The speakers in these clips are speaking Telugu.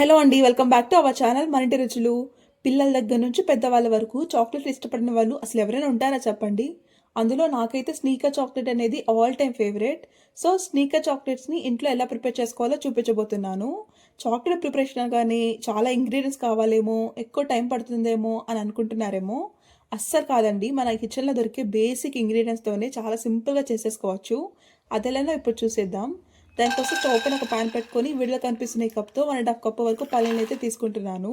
హలో అండి welcome back to our channel మరింటి రుచులు. పిల్లల దగ్గర నుంచి పెద్దవాళ్ళ వరకు చాక్లెట్ ఇష్టపడిన వాళ్ళు అసలు ఎవరైనా ఉంటారా చెప్పండి? అందులో నాకైతే స్నీకర్ చాక్లెట్ అనేది all time favourite. So Snicker చాక్లెట్స్ని ఇంట్లో ఎలా ప్రిపేర్ చేసుకోవాలో చూపించబోతున్నాను. చాక్లెట్ ప్రిపరేషన్ కానీ చాలా ఇంగ్రీడియంట్స్ కావాలేమో ఎక్కువ టైం పడుతుందేమో అని అనుకుంటున్నారేమో. అస్సలు కాదండి మన కిచెన్లో దొరికే బేసిక్ ఇంగ్రీడియంట్స్తోనే చాలా సింపుల్గా చేసేసుకోవచ్చు. అదెలానో ఇప్పుడు చూసేద్దాం. దానికోసం టోపెన్ ఒక పాన్ పెట్టుకొని వీడియో కనిపిస్తున్న ఈ కప్తో వన్ అండ్ హాఫ్ కప్ వరకు పల్లీలు అయితే తీసుకుంటున్నాను.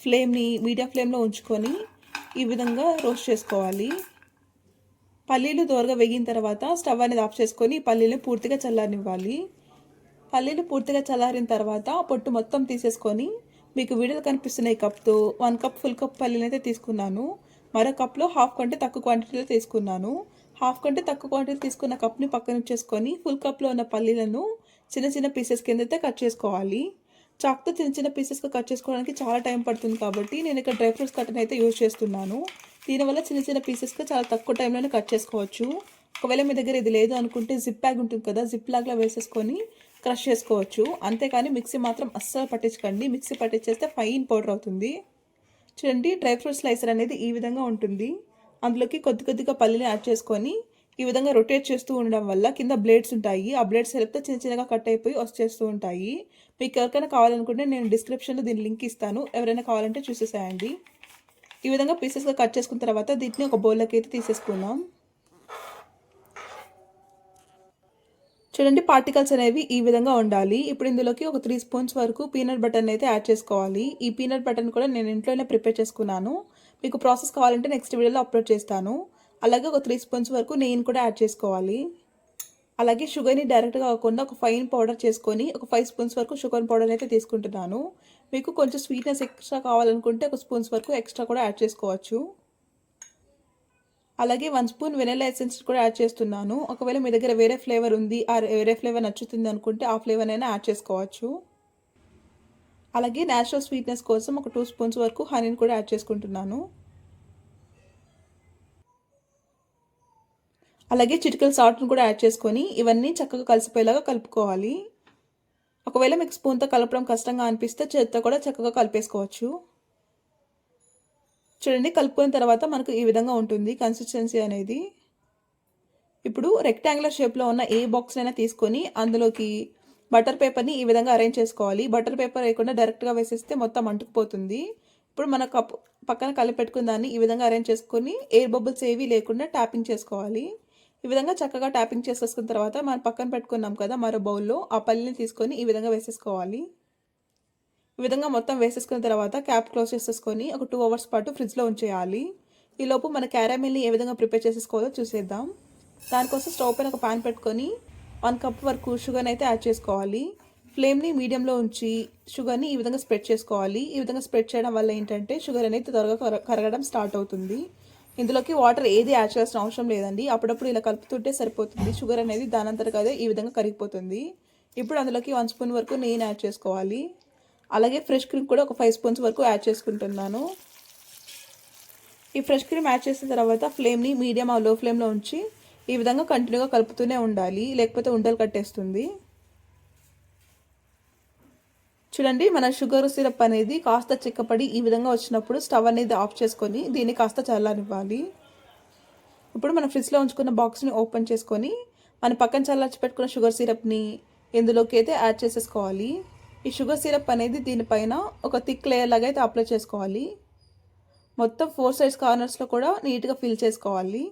ఫ్లేమ్ని మీడియం ఫ్లేమ్లో ఉంచుకొని ఈ విధంగా రోస్ట్ చేసుకోవాలి. పల్లీలు దోరగా వేగిన తర్వాత స్టవ్ అనేది ఆఫ్ చేసుకొని పల్లీలు పూర్తిగా చల్లారనివ్వాలి. పల్లీలు పూర్తిగా చల్లారిన తర్వాత పొట్టు మొత్తం తీసేసుకొని మీకు వీడియోలో కనిపిస్తున్నాయి కప్తో వన్ కప్ ఫుల్ కప్ పల్లీలు అయితే తీసుకున్నాను. మరో కప్లో హాఫ్ కంటే తక్కువ క్వాంటిటీలో తీసుకున్నాను. హాఫ్ కంటే తక్కువ క్వాంటిటీ తీసుకున్న కప్ని పక్కన ఉంచేసుకొని ఫుల్ కప్లో ఉన్న పల్లీలను చిన్న చిన్న పీసెస్ కింద అయితే కట్ చేసుకోవాలి. చాక్తో చిన్న చిన్న పీసెస్గా కట్ చేసుకోవడానికి చాలా టైం పడుతుంది కాబట్టి నేను ఇక్కడ డ్రై ఫ్రూట్స్ కట్టని అయితే యూజ్ చేస్తున్నాను. దీనివల్ల చిన్న చిన్న పీసెస్గా చాలా తక్కువ టైంలోనే కట్ చేసుకోవచ్చు. ఒకవేళ మీ దగ్గర ఇది లేదు అనుకుంటే జిప్ బ్యాగ్ ఉంటుంది కదా జిప్ లాగ్లో వేసేసుకొని క్రష్ చేసుకోవచ్చు. అంతేకాని మిక్సీ మాత్రం అస్సలు పట్టించకండి. మిక్సీ పట్టించేస్తే ఫైన్ పౌడర్ అవుతుంది. చూడండి డ్రై ఫ్రూట్ స్లైసర్ అనేది ఈ విధంగా ఉంటుంది. అందులోకి కొద్ది కొద్దిగా పల్లీని యాడ్ చేసుకొని ఈ విధంగా రొటేట్ చేస్తూ ఉండడం వల్ల కింద బ్లేడ్స్ ఉంటాయి. ఆ బ్లేడ్స్ హెల్ప్తో చిన్న చిన్నగా కట్ అయిపోయి వచ్చేస్తూ ఉంటాయి. మీకు ఎవరికైనా కావాలనుకుంటే నేను డిస్క్రిప్షన్లో దీని లింక్ ఇస్తాను. ఎవరైనా కావాలంటే చూసేసేయండి. ఈ విధంగా పీసెస్గా కట్ చేసుకున్న తర్వాత దీన్ని ఒక బౌల్లోకి అయితే తీసేసుకున్నాం చూడండి పార్టికల్స్ అనేవి ఈ విధంగా ఉండాలి. ఇప్పుడు ఇందులోకి ఒక త్రీ స్పూన్స్ వరకు పీనట్ బటర్ని అయితే యాడ్ చేసుకోవాలి. ఈ పీనట్ బటర్ని కూడా నేను ఇంట్లోనే ప్రిపేర్ చేసుకున్నాను. మీకు ప్రాసెస్ కావాలంటే నెక్స్ట్ వీడియోలో అప్లోడ్ చేస్తాను. అలాగే ఒక త్రీ స్పూన్స్ వరకు నెయ్యిని కూడా యాడ్ చేసుకోవాలి. అలాగే షుగర్ని డైరెక్ట్గా కాకుండా ఒక ఫైన్ పౌడర్ చేసుకొని ఒక ఫైవ్ స్పూన్స్ వరకు షుగర్ పౌడర్ అయితే తీసుకుంటున్నాను. మీకు కొంచెం స్వీట్నెస్ ఎక్స్ట్రా కావాలనుకుంటే ఒక స్పూన్స్ వరకు ఎక్స్ట్రా కూడా యాడ్ చేసుకోవచ్చు. అలాగే వన్ స్పూన్ వెనిలా ఎసెన్స్ కూడా యాడ్ చేస్తున్నాను. ఒకవేళ మీ దగ్గర వేరే ఫ్లేవర్ ఉంది ఆ వేరే ఫ్లేవర్ నచ్చుతుంది అనుకుంటే ఆ ఫ్లేవర్ అయినా యాడ్ చేసుకోవచ్చు. అలాగే న్యాచురల్ స్వీట్నెస్ కోసం ఒక టూ స్పూన్స్ వరకు హనీని కూడా యాడ్ చేసుకుంటున్నాను. అలాగే చిటికల సాల్ట్ను కూడా యాడ్ చేసుకొని ఇవన్నీ చక్కగా కలిసిపోయేలాగా కలుపుకోవాలి. ఒకవేళ మీకు స్పూన్తో కలపడం కష్టంగా అనిపిస్తే చేతితో కూడా చక్కగా కలిపేసుకోవచ్చు. చూడండి కలుపుకున్న తర్వాత మనకు ఈ విధంగా ఉంటుంది కన్సిస్టెన్సీ అనేది. ఇప్పుడు రెక్టాంగులర్ షేప్లో ఉన్న ఏ బాక్స్ అయినా తీసుకొని అందులోకి బటర్ పేపర్ని ఈ విధంగా అరేంజ్ చేసుకోవాలి. బటర్ పేపర్ వేయకుండా డైరెక్ట్గా వేసేస్తే మొత్తం అంటుకుపోతుంది. ఇప్పుడు మన కప్పు పక్కన కలిపెట్టుకున్న దాన్ని ఈ విధంగా అరేంజ్ చేసుకొని ఎయిర్ బబుల్స్ ఏవి లేకుండా ట్యాపింగ్ చేసుకోవాలి. ఈ విధంగా చక్కగా ట్యాపింగ్ చేసేసుకున్న తర్వాత మనం పక్కన పెట్టుకున్నాం కదా మరో బౌల్లో ఆ పల్లిని తీసుకొని ఈ విధంగా వేసేసుకోవాలి. ఈ విధంగా మొత్తం వేసేసుకున్న తర్వాత క్యాప్ క్లోజ్ చేసేసుకొని ఒక టూ అవర్స్ పాటు ఫ్రిడ్జ్లో ఉంచేయాలి. ఈలోపు మన క్యారామిల్ని ఏ విధంగా ప్రిపేర్ చేసేసుకోవాలో చూసేద్దాం. దానికోసం స్టవ్ పైన ఒక ప్యాన్ పెట్టుకొని వన్ కప్ వరకు షుగర్ని అయితే యాడ్ చేసుకోవాలి. ఫ్లేమ్ని మీడియంలో ఉంచి షుగర్ని ఈ విధంగా స్ప్రెడ్ చేసుకోవాలి. ఈ విధంగా స్ప్రెడ్ చేయడం వల్ల ఏంటంటే షుగర్ అనేది త్వరగా కరగడం స్టార్ట్ అవుతుంది. ఇందులోకి వాటర్ ఏది యాడ్ చేయాల్సిన అవసరం లేదండి. అప్పుడప్పుడు ఇలా కలుపుతుంటే సరిపోతుంది. షుగర్ అనేది దానంతరకు అదే ఈ విధంగా కరిగిపోతుంది. ఇప్పుడు అందులోకి వన్ స్పూన్ వరకు నెయ్యిని యాడ్ చేసుకోవాలి. అలాగే ఫ్రెష్ క్రీమ్ కూడా ఒక ఫైవ్ స్పూన్స్ వరకు యాడ్ చేసుకుంటున్నాను. ఈ ఫ్రెష్ క్రీమ్ యాడ్ చేసిన తర్వాత ఫ్లేమ్ని మీడియం ఆ లో ఫ్లేమ్లో ఉంచి ఈ విధంగా కంటిన్యూగా కలుపుతూనే ఉండాలి. లేకపోతే ఉండలు కట్టేస్తుంది. చూడండి మన షుగర్ సిరప్ అనేది కాస్త చిక్కపడి ఈ విధంగా వచ్చినప్పుడు స్టవ్ అనేది ఆఫ్ చేసుకొని దీన్ని కాస్త చల్లారివ్వాలి ఇప్పుడు మన ఫ్రిడ్జ్లో ఉంచుకున్న బాక్స్ని ఓపెన్ చేసుకొని మన పక్కన చల్లార్చి పెట్టుకున్న షుగర్ సిరప్ని ఇందులోకి అయితే యాడ్ చేసేసుకోవాలి. ఈ షుగర్ సిరప్ అనేది దీనిపైన ఒక థిక్ లేయర్ లాగా అయితే అప్లై చేసుకోవాలి. మొత్తం ఫోర్ సైడ్స్ కార్నర్స్లో కూడా నీట్గా ఫిల్ చేసుకోవాలి.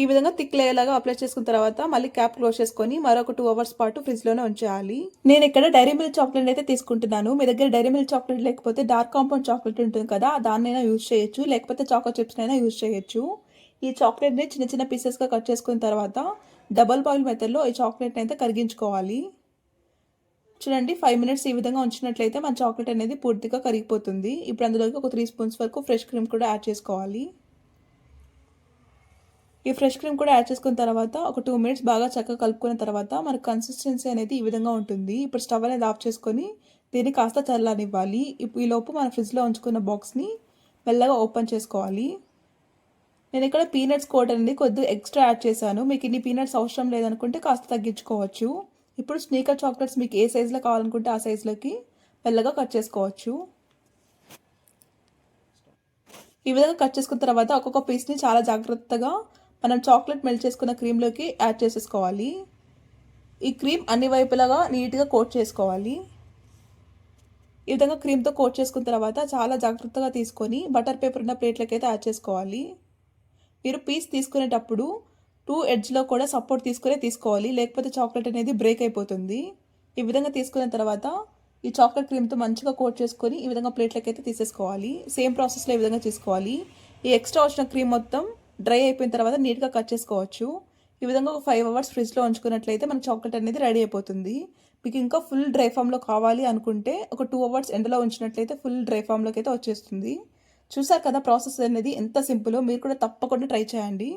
ఈ విధంగా థిక్ లేయర్లాగా అప్లై చేసుకున్న తర్వాత మళ్ళీ క్యాప్ క్లోజ్ చేసుకొని మరొక టూ అవర్స్ పాటు ఫ్రిడ్జ్లోనే ఉంచాలి. నేను ఇక్కడ డైరీ మిల్క్ చాక్లెట్ అయితే తీసుకుంటున్నాను. మీ దగ్గర డైరీ మిల్క్ చాక్లెట్ లేకపోతే డార్క్ కాంపౌండ్ చాక్లెట్ ఉంటుంది కదా దాన్నైనా యూజ్ చేయొచ్చు. లేకపోతే చాకో చిప్స్ అయినా యూజ్ చేయొచ్చు. ఈ చాక్లెట్ని చిన్న చిన్న పీసెస్గా కట్ చేసుకున్న తర్వాత డబల్ బాయిల్ మెథడ్లో ఈ చాక్లెట్ని అయితే కరిగించుకోవాలి. చూడండి ఫైవ్ మినిట్స్ ఈ విధంగా ఉంచినట్లయితే మన చాక్లెట్ అనేది పూర్తిగా కరిగిపోతుంది. ఇప్పుడు అందులోకి ఒక త్రీ స్పూన్స్ వరకు ఫ్రెష్ క్రీమ్ కూడా యాడ్ చేసుకోవాలి. ఈ ఫ్రెష్ క్రీమ్ కూడా యాడ్ చేసుకున్న తర్వాత ఒక టూ మినిట్స్ బాగా చక్కగా కలుపుకున్న తర్వాత మనకు కన్సిస్టెన్సీ అనేది ఈ విధంగా ఉంటుంది. ఇప్పుడు స్టవ్ అనేది ఆఫ్ చేసుకొని దీన్ని కాస్త చల్లనివ్వాలి ఇప్పుడు ఈ లోపు మన ఫ్రిడ్జ్లో ఉంచుకున్న బాక్స్ని మెల్లగా ఓపెన్ చేసుకోవాలి. నేను ఇక్కడ పీనట్స్ కోట్ అనేది కొద్దిగా ఎక్స్ట్రా యాడ్ చేశాను. మీకు ఇన్ని పీనట్స్ అవసరం లేదనుకుంటే కాస్త తగ్గించుకోవచ్చు. ఇప్పుడు స్నీకర్ చాక్లెట్స్ మీకు ఏ సైజులో కావాలనుకుంటే ఆ సైజులోకి మెల్లగా కట్ చేసుకోవచ్చు. ఈ విధంగా కట్ చేసుకున్న తర్వాత ఒక్కొక్క పీస్ని చాలా జాగ్రత్తగా మనం చాక్లెట్ మెల్ట్ చేసుకున్న క్రీమ్లోకి యాడ్ చేసేసుకోవాలి. ఈ క్రీమ్ అన్ని వైపులాగా నీట్గా కోట్ చేసుకోవాలి. ఈ విధంగా క్రీమ్తో కోట్ చేసుకున్న తర్వాత చాలా జాగ్రత్తగా తీసుకొని బటర్ పేపర్ ఉన్న ప్లేట్లకి అయితే యాడ్ చేసుకోవాలి. మీరు పీస్ తీసుకునేటప్పుడు టూ ఎడ్జ్లో కూడా సపోర్ట్ తీసుకునే తీసుకోవాలి. లేకపోతే చాక్లెట్ అనేది బ్రేక్ అయిపోతుంది. ఈ విధంగా తీసుకున్న తర్వాత ఈ చాక్లెట్ క్రీమ్తో మంచిగా కోట్ చేసుకొని ఈ విధంగా ప్లేట్లకి అయితే తీసేసుకోవాలి. సేమ్ ప్రాసెస్లో ఈ విధంగా తీసుకోవాలి. ఈ ఎక్స్ట్రా వచ్చిన క్రీమ్ మొత్తం డ్రై అయిపోయిన తర్వాత నీట్గా కట్ చేసుకోవచ్చు. ఈ విధంగా ఒక ఫైవ్ అవర్స్ ఫ్రిడ్జ్లో ఉంచుకున్నట్లయితే మన చాక్లెట్ అనేది రెడీ అయిపోతుంది. మీకు ఇంకా ఫుల్ డ్రై ఫామ్లో కావాలి అనుకుంటే ఒక టూ అవర్స్ ఎండలో ఉంచినట్లయితే ఫుల్ డ్రై ఫామ్లోకి అయితే వచ్చేస్తుంది. చూసారు కదా ప్రాసెస్ అనేది ఎంత సింపులో? మీరు కూడా తప్పకుండా ట్రై చేయండి.